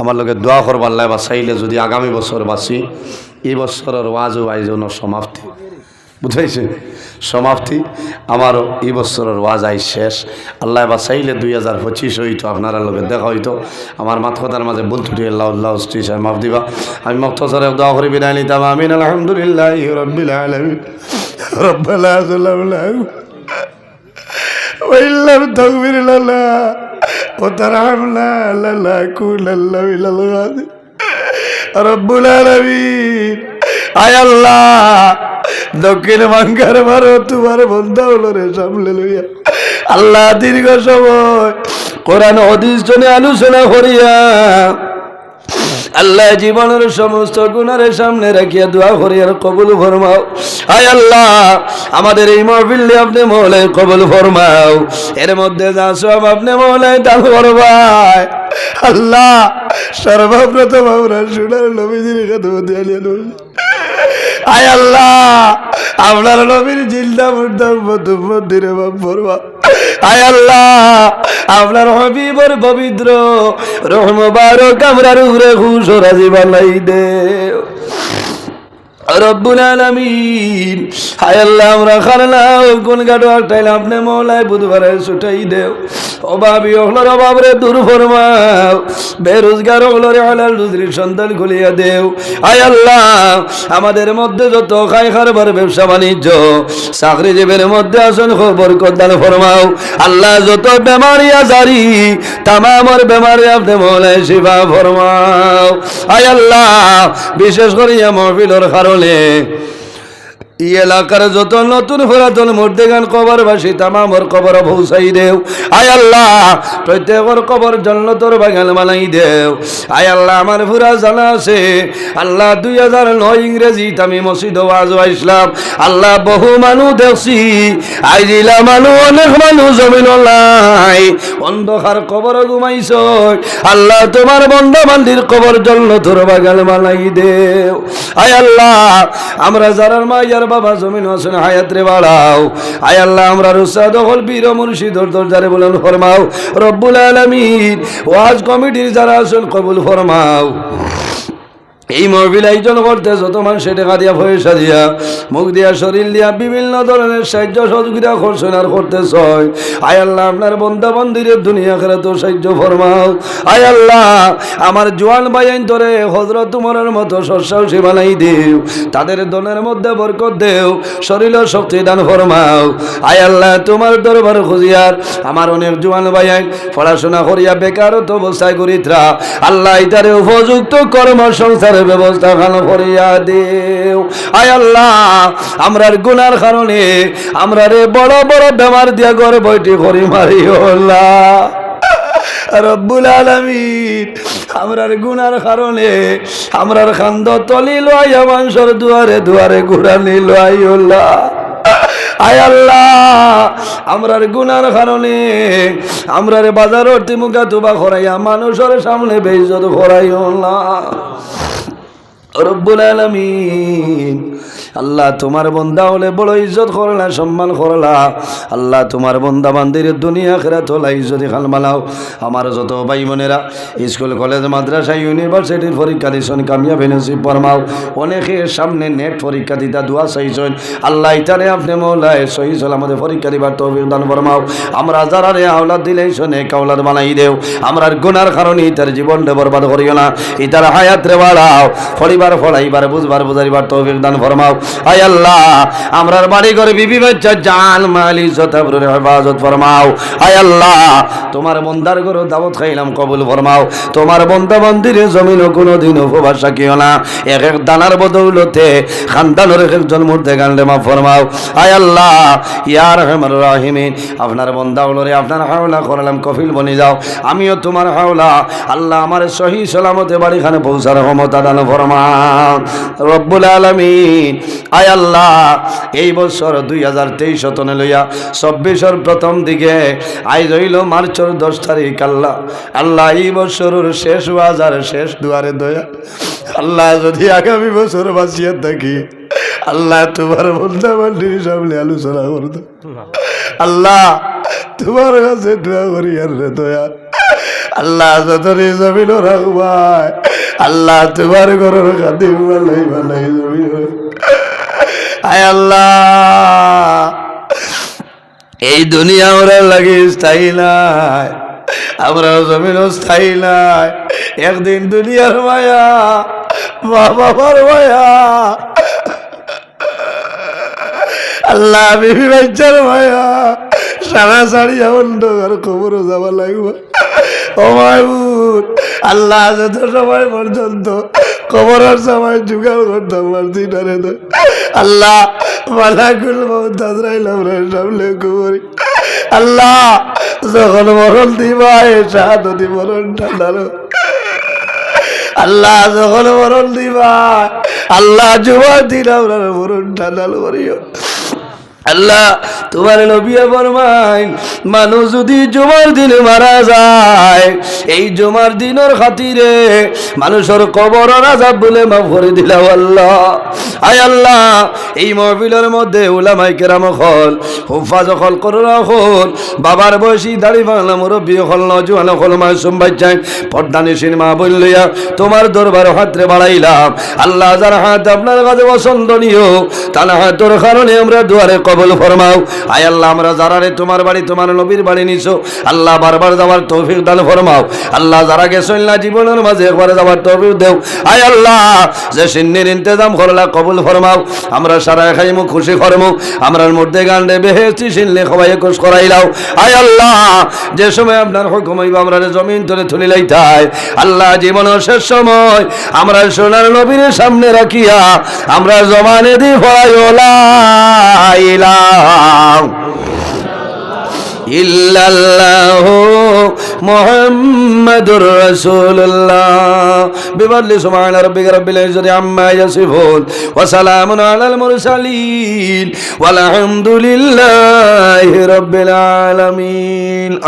আমার লগে দোয়া করবার লাই বা চাইলে যদি আগামী বছর বাঁচি এই বছরের ওয়াজও আয়োজনের সমাপ্তি বুঝাইছে সমাপ্তি আমারও এই বছরের ওয়াজ আই শেষ আল্লাহ বা চাইলে দুই হাজার পঁচিশ হইতো আপনারা লগে দেখা হইতো আমার মাত কথার মাঝে বলতুটি আল্লাহ আল্লাহ স্ত্রী সাহেব মাফ দিবা আমি মক্তসরে দোয়া করে বিদায় নিতাম আমিন আলহামদুলিল্লাহ রব্বিল আলমিন রব্বাল্লাহ وإن لم تغفر لنا وترحمنا لنكونن من الغادرين رب العالمين আয় আল্লাহ দক্ষিণ বাঙ্গার মারো তোমার বন্ধা হলো রে সামলে লইয়া আল্লাহ দীর্ঘ সময় কোরআন হদিস জনে আলোচনা করিয়া আল্লাহ জীবনের সমস্ত গুণারে সামনে রাখিয়া দোয়া করিয়ার কবুল ফরমাও। আয় আল্লাহ, আমাদের এই মহফিল্লে আপনি মহলে কবুল ফরমাও। এর মধ্যে যা সব আপনি মহলে দান করবাই আল্লাহ, সর্বপ্রথম আমরা সোনার নবীজির আলিয়া নবী আয় আল্লাহ, আপনার নবীর জিন্দা মুর্দা মধু মন্দিরে বাপ ফরমা আয় আল্লাহ আপনার হবিবর পবিত্র। রহমবারক কামরার উপরে খুশ রাজি বানাই দে। দেও। খুলিয়া দেও। আল্লাহ, আমাদের মধ্যে যত খাই খারবার ব্যবসা বাণিজ্য চাকরিজীবীর মধ্যে আসন খবর কদাল ফরমাও। আল্লাহ, যত বেমারি আজারি তামামর বেমারি আপনি মৌলায় শিবা ফরমাও। আয় আল্লাহ, বিশেষ করিয়া মহফিলর কারণে বলে ই এলাকার যত নতুন পুরাতন মূর্তি গান কবর বাসী তামামর কবর ভৌসাই দেও। আয় আল্লাহ, প্রত্যেকর কবর জন্নতর বাগান মানাই দেও। আয় আল্লাহ, আমার পুরা জানা আছে। আল্লাহ, দুই হাজার নয় ইংরেজি আমি মসজিদ ওয়াজ ইসলাম। আল্লাহ, বহু মানুষ দেখছি। আইজিলা মানুষ অনেক মানুষ জমিন নাই। অন্ধকার কবর ঘুমাইছ। আল্লাহ, তোমার বন্ধ বান্দির কবর জন্নতর বাগান মানাই দেও। আয় আল্লাহ, আমরা যারার মাইয়ার বাবা জমিন হোসেন হায়াত রে বাড়াও। আয় আল্লাহ, আমরা রুসাদ হল বীর মুর্শিদর দরজারে বলেন ফরমাও। রব্বুল আলমিন, ওয়াজ কমিটির যারা আসুন কবুল ফরমাও। এই মহবিল আয়োজন করতে যত মানুষ টাকা দিয়া পয়সা দিয়া, মুখ দিয়া, শরীর দিয়া বিভিন্ন ধরনের সাহায্য সহযোগিতা করছেন আর করতেছ। আয় আল্লাহ, আপনার বন্ধা মন্দিরের দুনিয়া খেলে তো সাহায্য ফরমাও। আয় আল্লাহ, আমার জোয়ান বাইন ধরে হজরত তোমার মতো শস্যাউসী বানাই দেও। তাদের দলের মধ্যে বরকত দেও, শরীর শক্তি দান ফরমাও। আয় আল্লাহ, তোমার দরবার খুঁজিয়ার আমার অনেক জোয়ান বাইন পড়াশোনা করিয়া বেকারত্ব অবস্থায় করিত্রা আল্লাহ ইতারে উপযুক্ত কর্ম সংসারের ব্যবস্থা খান করিয়া দেও। আয় আল্লাহ, আমরার গুনার কারণে আমরা রে বড় বড় বেমার দিয়া ঘরে বইটি করি মারি রব্বুল আলমিন, আমরার গুনার কারণে আমরার খান্দ তলি লইয়া মানুষের দুয়ারে দুয়ারে ঘুরানি লইল্লা আয় আল্লাহ, আমরার গুনার কারণে আমরার বাজার মুখা তুবা খরাইয়া মানুষের সামনে বেজত খরাইও না। আল্লাহ তোমার বন্দা হলে বড় ইজ্জত করলা সম্মান করলা আল্লাহ তোমার বন্দা বান্দির দুনিয়া খেরা তোলা ইজ্জত খাল মালাও আমার যত ভাই বোনেরা স্কুল, কলেজ, মাদ্রাসা, ইউনিভার্সিটির পরীক্ষা দিছেন কামিয়া এনেছি ফরমাও। অনেকে সামনে নেট পরীক্ষা দিতা, দোয়া চাইছেন। আল্লাহ ইতারে আপনি মৌলায় সহি আমাদের পরীক্ষা দিবার তৌফিক দান ফরমাও। আমরা যারা রে আওলাদ দিলেই শোনে কাউলাদ বানাই দেও। আমরা গুনার কারণে ইতার জীবনটা বরবাদ করিও না। ইতার হায়াত রে বাড়াও ফলিবার ফলাইবার বুঝবার বুঝাইবার তৌফিক দান ফরমাও। আয় আল্লাহ, আমরার বাড়ি ঘরে বিবি বাচ্চা জান মালি সতাবরের হেফাজত ফরমাও। আয় আল্লাহ, তোমার বন্দার ঘরে দাওয়াত খাইলাম কবুল ফরমাও। তোমার বন্দা মন্দিরে জমিন কোনো দিন উপবাস রাখিও না। এক এক দানার বদৌলতে খানদানের এক একজন মূর্তে গান্ডে মা ফরমাও। আয় আল্লাহ ইয়ার হেমর রাহিমিন। আপনার বন্দা হলরে আপনার হাওলা করলাম, কফিল বনি যাও। আমিও তোমার হাওলা, আল্লাহ আমার সহি সালামতে বাড়িখানে পৌঁছার ক্ষমতা দান ফরমাও। রব্বুল আলমিন। আয় আল্লাহ এই বছর দুই হাজার তেইশ শতনে লইয়া চব্বিশের প্রথম দিকে আই রইল মার্চের দশ তারিখ। আল্লাহ আল্লাহ এই বছরের শেষ বাজার শেষ দুয়ারে দয়া। আল্লাহ যদি আগামী বছর বাঁচিয়ে থাকি আল্লাহ তোমার বন্ধা বান্ডির সামনে আলোচনা করতো। আল্লাহ তোমার কাছে দোয়া করি আর রে দয়া। আল্লাহ যতরি জমিন আল্লাহ তোমার ঘরের খাদিম বালাই বালাই জমিন আয় আল্লাহ। এই দুনিয়া আমরা লাগে স্থায়ী নাই, আমরা জমিনও স্থায়ী নাই। একদিন দুনিয়ার মায়া মা বাবার মায়া আল্লাহ বিবি বাচ্চার মায়া। সারা সারিয়া অন্ধকার খবরও যাওয়া লাগবে। ও মাহবুদ আল্লাহ যত সময় পর্যন্ত খবরের সময় জোগাড় করতাম পারছি না রে তো। আল্লাহ, মালাকুল মৌত আজরাইলাম রে সামনে কবরি। আল্লাহ, যখন মরণ দিবা, এ শাহাদতি মরণ ঠান্ডালো আল্লাহ, যখন মরণ দিবা, আল্লাহ জুমার দিন আমরা মরণ ঠান্ডালো করিও। আল্লাহ, তোমার নবিয়া ফরমাই মানুষ যদি জমার দিন মারা যায়, এই জমার দিনের খাতিরে মানুষের কবর রাজা বলে মা ভরে দিলাম আল্লাহ। আয় আল্লাহ এই মহবিলের মধ্যে উলামাই কেরাম হল হুফা যখন করে রাখল বাবার বয়সী দাড়ি বাংলা মুরব্বী হল নজুয়ান হল, মাসুম বাচ্চাই পর্দানি সিনেমা বললিয়া, তোমার দরবার হাতরে বাড়াইলাম। আল্লাহ যার হাত আপনার কাছে পছন্দনীয়, তার হাতের কারণে আমরা দুয়ারে কবল ফরমাও। আয় আল্লাহ, আমরা যারা রে তোমার বাড়ি, তোমার নবীর বাড়ি নিছো, আল্লাহ বারবার যাওয়ার তৌফিক দান ফরমাও। আল্লাহ যারা গেছেন না জীবনের মাঝে, একবার যাওয়ার তৌফিক দেও। আয় আল্লাহ, যে সিন্নির ইন্তজাম করলা কবুল ফরমাও। আমরা সারা খাইমু, খুশি করমু। আমরার মধ্যে গান্ডে বেহেস্তি সিনলে সবাই একুশ করাইলাও। আয় আল্লাহ, যে সময় আপনার হুকুম হইব, আমরা জমিন তুলে তুলি লাইতাই। আল্লাহ, জীবনের শেষ সময় আমরা সোনার নবীর সামনে রাখিয়া, আমরা জমানে দি ভয় ইলাম ইল্লাল্লাহ মুহাম্মাদুর রাসূলুল্লাহ। বিবাল্লি সুবহান রাব্বিকা রাব্বিল ইজ্জাতি আম্মা ইয়াসিফুন, ওয়া সালামুন আলাল মুরসালিন ওয়া আলহামদুলিল্লাহি রাব্বিল আলামিন।